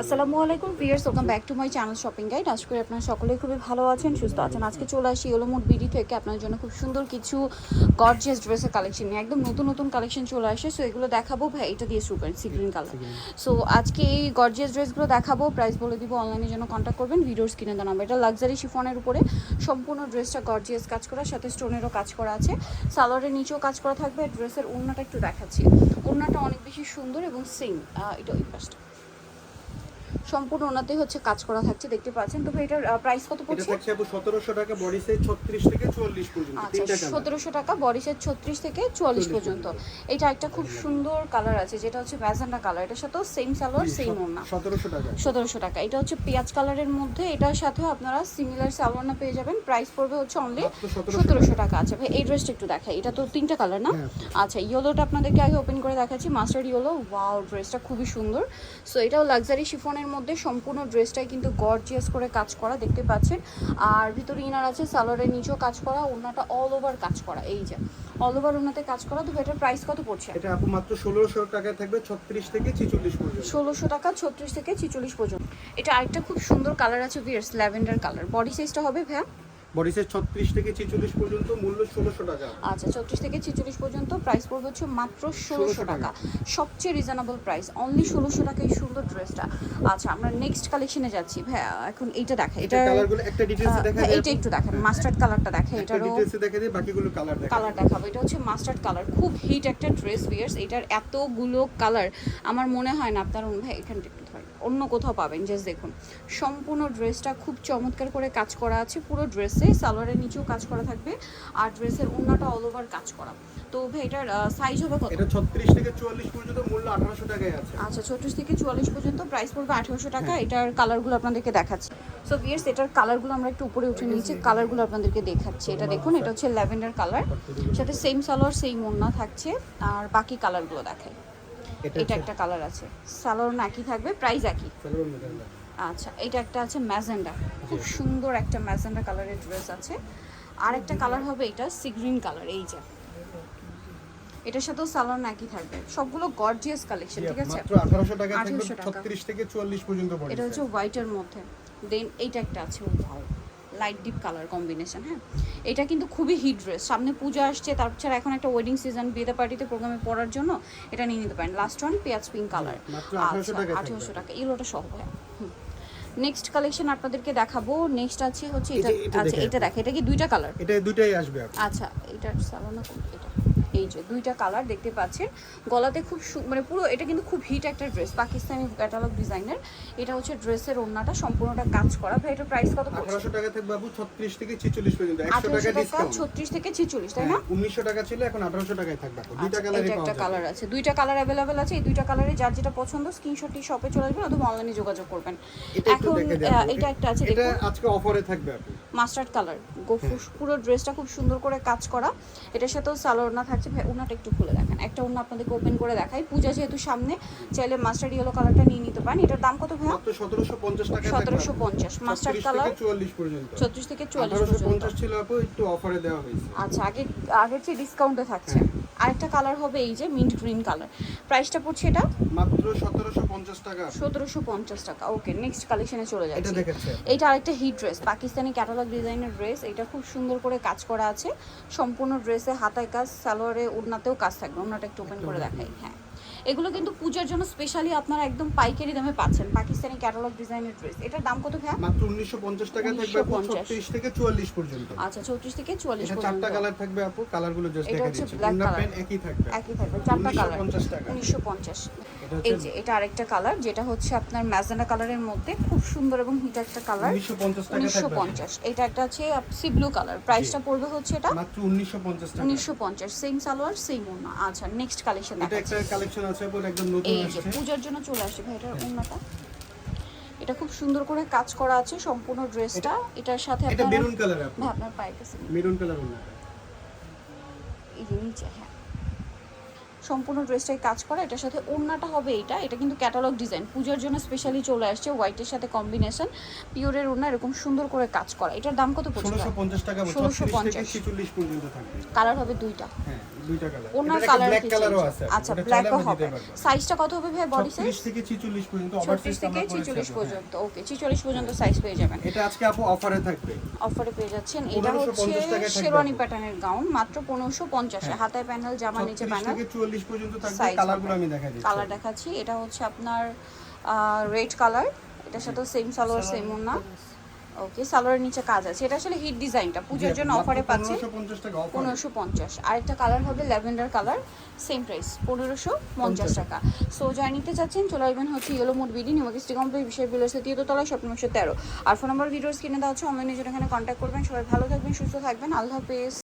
আসসালামু আলাইকুম viewers welcome back to my channel shopping guide আশা করি আপনারা সকলেই খুবই ভালো আছেন সুস্থ আছেন। আজকে চলে আসি ওলোমোট বিডি থেকে। আপনার জন্য খুব সুন্দর কিছু গর্জিয়াস ড্রেসের কালেকশন নিয়ে। একদম নতুন নতুন কালেকশন চলে আসে। সো এগুলো দেখাবো। ভাই এটা দিয়ে করেন সি গ্রিন কালার সো আজকে এই গর্জিয়াস ড্রেসগুলো দেখাবো। প্রাইস বলে দিব অনলাইনের জন্য কন্ট্যাক্ট করবেন। ভিডিওর স্ক্রিনে দেওয়া নাম্বার এটা লাক্সারি শিফনের উপরে। সম্পূর্ণ ড্রেসটা গর্জিয়াস কাজ করা সাথে স্টোনেরও কাজ করা আছে। সালোয়ারের নিচেও কাজ করা থাকবে। ড্রেসের ওড়নাটা একটু দেখাচ্ছি। ওড়নাটা অনেক বেশি সুন্দর এবং সেম এটা ওই পাশটা সম্পূর্ণ ওনাতে হচ্ছে কাজ করা থাকছে দেখতে পাচ্ছেন। তো ভাই এটার প্রাইস কত এটা পড়ছে? থাকছে আপু 1700 টাকা বডি সাইজ 36 থেকে 44 পর্যন্ত আচ্ছা তিনটা কালার সতেরোশো টাকা বডি সেট ছত্রিশ থেকে চুয়াল্লিশ 44 পর্যন্ত। এটা একটা খুব সুন্দর কালার আছে যেটা হচ্ছে ম্যাজেন্ডা কালার এটার সাথেও সেম সালোয়ার সেম ওড়না। 1700 টাকা। সতেরোশো টাকা। এটা হচ্ছে পেঁয়াজ কালারের মধ্যে এটার সাথেও আপনারা সিমিলার সালোয়ারনা পেয়ে যাবেন। প্রাইস পড়বে হচ্ছে অনলি 1700 সতেরোশো টাকা। আছে ভাই এই ড্রেসটা একটু দেখাই। এটা তো তিনটা কালার না? হ্যাঁ। আচ্ছা ইয়েলোটা আপনাদেরকে আগে ওপেন করে দেখাচ্ছি। মাস্টার্ড ইয়েলো ওয়াও ড্রেসটা খুবই সুন্দর। সো এটাও লাক্সারি শিফনের মধ্যে সম্পূর্ণ ড্রেসটাই কিন্তু গর্জিয়াস করে কাজ করা দেখতে পাচ্ছেন। আর ভিতরে ইনার আছে সালোয়ারের নিচেও কাজ করা ওনাটা অল ওভার কাজ করা এই যে অল ওভার ওনাতে কাজ করা। তো এটার প্রাইস কত পড়ছে? এটা আপু মাত্র 1600 টাকায় থাকবে 36 থেকে 46 পর্যন্ত। ষোলোশো টাকা ছত্রিশ থেকে ছিচল্লিশ পর্যন্ত। এটা আরেকটা খুব সুন্দর কালার আছে ভিয়ার্স ল্যাভেন্ডার কালার বডি সাইজটা হবে ভ্যা বডি সাইজ 36 থেকে 46 পর্যন্ত মূল্য 1600 টাকা। আচ্ছা ছত্রিশ থেকে ছিচল্লিশ পর্যন্ত প্রাইস পড়বে হচ্ছে মাত্র ষোলোশো টাকা। সবচেয়ে রিজনেবল প্রাইস অনলি ষোলোশো টাকা এই সুন্দর ড্রেসটা আচ্ছা আমরা নেক্সট কালেকশনে যাচ্ছি। ভাইয়া এখন এইটা দেখা এটা এটা কালারগুলো একটা ডিটেইলস দেখা এইটা একটু দেখেন মাস্টার্ড কালারটা দেখে একটা এটারও ডিটেইলস দেখা যায় বাকিগুলো কালার দেখা কালার দেখাবো। এটা হচ্ছে মাস্টার্ড কালার খুব হিট একটা ড্রেস বিয়ার্স এটার এতগুলো কালার আমার মনে হয় না আপনার ভাই এখানটা একটু অন্য কোথাও পাবেন। জাস্ট দেখুন। সম্পূর্ণ ড্রেসটা খুব চমৎকার করে কাজ করা আছে পুরো ড্রেসে সালোয়ারের নিচেও কাজ করা থাকবে আর ড্রেসের ওড়নাটা অল ওভার কাজ করা। তো ভাই এটার সাইজ হবে কত? এটা 36 থেকে 44 পর্যন্ত মূল্য 1800 টাকায় আছে। আচ্ছা ছত্রিশ থেকে চুয়াল্লিশ পর্যন্ত প্রাইস পড়বে আঠেরোশো টাকা। এটার কালারগুলো আপনাদেরকে দেখাচ্ছি। সো ভিয়ার্স এটার কালারগুলো আমরা একটু উপরে উঠে নিয়েছি। কালারগুলো আপনাদেরকে দেখাচ্ছি। এটা দেখুন এটা হচ্ছে ল্যাভেন্ডার কালার সাথে সেম সালোয়ার সেম ওড়না থাকছে। আর বাকি কালারগুলো দেখাই। এটা একটা কালার আছে। সালোয়ার একই থাকবে প্রাইস একই। আচ্ছা এটা একটা আছে ম্যাজেন্ডা। খুব সুন্দর একটা ম্যাজেন্ডা কালারের ড্রেস আছে। আর একটা কালার হবে এটা সি গ্রিন কালার এই যে। এটার সাথেও সালোয়ার একই থাকবে। সবগুলো গর্জিয়াস কালেকশন ঠিক আছে? মাত্র 1800 টাকায় থাকবে 1800 টাকা। 36 থেকে 44 পর্যন্ত বডি এটা হচ্ছে হোয়াইটের মধ্যে। দেন এইটা একটা আছে ভাও লাইট ডিপ কালার কম্বিনেশন হ্যাঁ? এটা কিন্তু খুবই হিট ড্রেস সামনে পূজা আসছে তাছাড়া এখন একটা ওয়েডিং সিজন বিয়েতে পার্টিতে প্রোগ্রামে পড়ার জন্য এটা নিয়ে নিতে পারেন। লাস্ট ওয়ান পেঁয়াজ পিঙ্ক কালার মাত্র 1800 টাকায় থাকবে। আঠারোশো টাকা। এগুলোটা সহ হ্যাঁ নেক্সট কালেকশন আপনাদেরকে দেখাবো। নেক্সট আছে হচ্ছে এটা আচ্ছা এটা দেখে এটা কি দুইটা কালার এটা দুইটাই আসবে আচ্ছা এটা সালানো এটা এই যে দুইটা কালার দেখতে পাচ্ছেন। গলাতে খুব মানে পুরো এটা কিন্তু খুব হিট একটা ড্রেস পাকিস্তানি ক্যাটালগ ডিজাইনের এটা হচ্ছে ড্রেসের ওড়নাটা সম্পূর্ণটা কাজ করা। ভাই এটার প্রাইস কত পড়ছে? 1800 টাকা থাকবে বাবু 36 থেকে 46 পর্যন্ত। 100 টাকা ডিসকাউন্ট ছত্রিশ থেকে ছিচল্লিশ তাই না? 1900 টাকা ছিল এখন 1800 টাকায় থাকবে। দুইটা আচ্ছা, কালারই এটা পাওয়া একটা কালার আছে। দুইটা কালার অ্যাভেলেবেল আছে। এই দুইটা কালারে যার যেটা পছন্দ স্ক্রিনশটটি শপে চলে আসবেন অথবা অনলাইনে যোগাযোগ করবেন। এটা এখন এটা একটা আছে এটা আজকে অফারে থাকবে আপু। মাস্টার্ড কালার পুরো ড্রেসটা খুব সুন্দর করে কাজ করা। এটার সাথেও সালোয়ার না থাকছে। ভাই ওনাটা একটু খুলে দেখেন। একটা ওনা আপনাদেরকে ওপেন করে দেখাই। পূজা যেহেতু সামনে চাইলে মাস্টার্ড ইয়েলো কালারটা নিয়ে নিতে পারেন। এটার দাম কত ভাই মাত্র 1750 টাকা সতেরোশো পঞ্চাশ। মাস্টার্ড কালার 44 পর্যন্ত। ছত্রিশ থেকে চুয়াল্লিশ পর্যন্ত। 1850 ছিল আপু একটু অফারে দেওয়া হয়েছে। আচ্ছা আগে আগের চেয়ে ডিসকাউন্টে থাকছে। আরেকটা কালার হবে এই যে মিন্ট গ্রিন কালার প্রাইসটা পড়ছে এটা? মাত্র 1750 টাকা। সতেরোশো পঞ্চাশ টাকা। ওকে নেক্সট কালেকশনে চলে এটা যাচ্ছে দেখেছে। এটা আরেকটা হিট ড্রেস পাকিস্তানি ক্যাটালগ ডিজাইনের ড্রেস এটা খুব সুন্দর করে কাজ করা আছে। সম্পূর্ণ ড্রেসে হাতায় কাজ সালোয়ারে ওড়নাতেও কাজ থাকবে। ওড়নাটা একটু ওপেন করে দেখাই। হ্যাঁ। এগুলো কিন্তু পূজার জন্য স্পেশালি আপনারা একদম পাইকারি দামে পাচ্ছেন। পাকিস্তানি ক্যাটালগ ডিজাইনের ড্রেস এটার দাম কত ভাই মাত্র 1950 টাকা থাকবে আপু 1950 36 থেকে 44 পর্যন্ত। আচ্ছা চৌত্রিশ থেকে চুয়াল্লিশ এটা পর্যন্ত। চারটা কালার থাকবে আপু কালারগুলো জাস্ট এটা দেখা হচ্ছে দিচ্ছি। পেন একই থাকবে। একই থাকবে চারটা কালার 1950 টাকা। উনিশশো পঞ্চাশ। এটা এই যে এটা আরেকটা কালার যেটা হচ্ছে আপনার ম্যাজেন্ডা কালারের মধ্যে খুব সুন্দর এবং হিট একটা কালার 1950 টাকা উনিশশো থাকবে পঞ্চাশ। এটা একটা আছে সি ব্লু কালার প্রাইসটা পড়বে হচ্ছে এটা মাত্র 1950 টাকা। উনিশশো পঞ্চাশ। সেম সালোয়ার সেম ওনা আচ্ছা নেক্সট কালেকশন এটা একটা কালেকশন আছে আপু একদম নতুন এই যে পূজার জন্য চলে আসে ভাই এটার ওনাটা এটা খুব সুন্দর করে কাজ করা আছে সম্পূর্ণ ড্রেসটা। এটার সাথে এটা আপনার মেরুন কালার আপু ভাই আপনার পাইতে মেরুন কালার ওন্নাটা এই যে নিচে হ্যাঁ। সম্পূর্ণ ড্রেসটাই কাজ করা। এটার সাথে ওড়নাটা হবে এইটা। এটা কিন্তু ক্যাটালগ ডিজাইন পূজার জন্য স্পেশালি চলে আসছে হোয়াইটের সাথে কম্বিনেশন পিওরের ওড়না এরকম সুন্দর করে কাজ করা। এটার দাম কত পড়ছে 1650 টাকা 1650 36 থেকে 46 পর্যন্ত থাকবে। কালার হবে দুইটা। হ্যাঁ। দুইটা কালার ওনার কালার ব্ল্যাক কালারও আছে। আচ্ছা ব্ল্যাকও হবে। সাইজটা কত হবে ভাই বডি সাইজ 36 থেকে 46 পর্যন্ত ওভার ছত্রিশ থেকে ছিচল্লিশ পর্যন্ত। ওকে ছিচল্লিশ পর্যন্ত সাইজ পেয়ে যাবেন। এটা আজকে আপু অফারে থাকবে। অফারে পেয়ে যাচ্ছেন। এটা হচ্ছে শেরওয়ানি প্যাটার্নের গাউন মাত্র পনেরোশো পঞ্চাশে। হাতায় প্যানেল জামা নিচে 36 প্যানেল থেকে 44 পর্যন্ত থাকবে। কালারগুলো আমি দেখাই দিচ্ছি। কালার দেখাচ্ছি। এটা হচ্ছে আপনার রেড কালার এটার সাথে সেম সালোয়ার সেম না ওকে সালোয়ারের নিচে কাজ আছে। এটা আসলে হিট ডিজাইনটা পুজোর জন্য অফারে পাচ্ছে 1550 টাকা অফার পনেরোশো পঞ্চাশ। আরেকটা কালার হবে ল্যাভেন্ডার কালার সেম প্রাইস পনেরোশো পঞ্চাশ টাকা। সো যাই নিতে চাচ্ছেন চলে আসবেন হচ্ছে ইয়েলো মোড বিডি নিউমার্কিস্টি কমপ্লেক্স বিষয় বিল আছে তৃতীয়তলা শপিং একশো তেরো। আর ফোন নম্বর ভিডিওস কিনে দেওয়া হচ্ছে অনলাইনে যেটা এখানে কন্ট্যাক্ট করবেন। সবাই ভালো থাকবেন সুস্থ থাকবেন। আল্লাহ হাফেজ।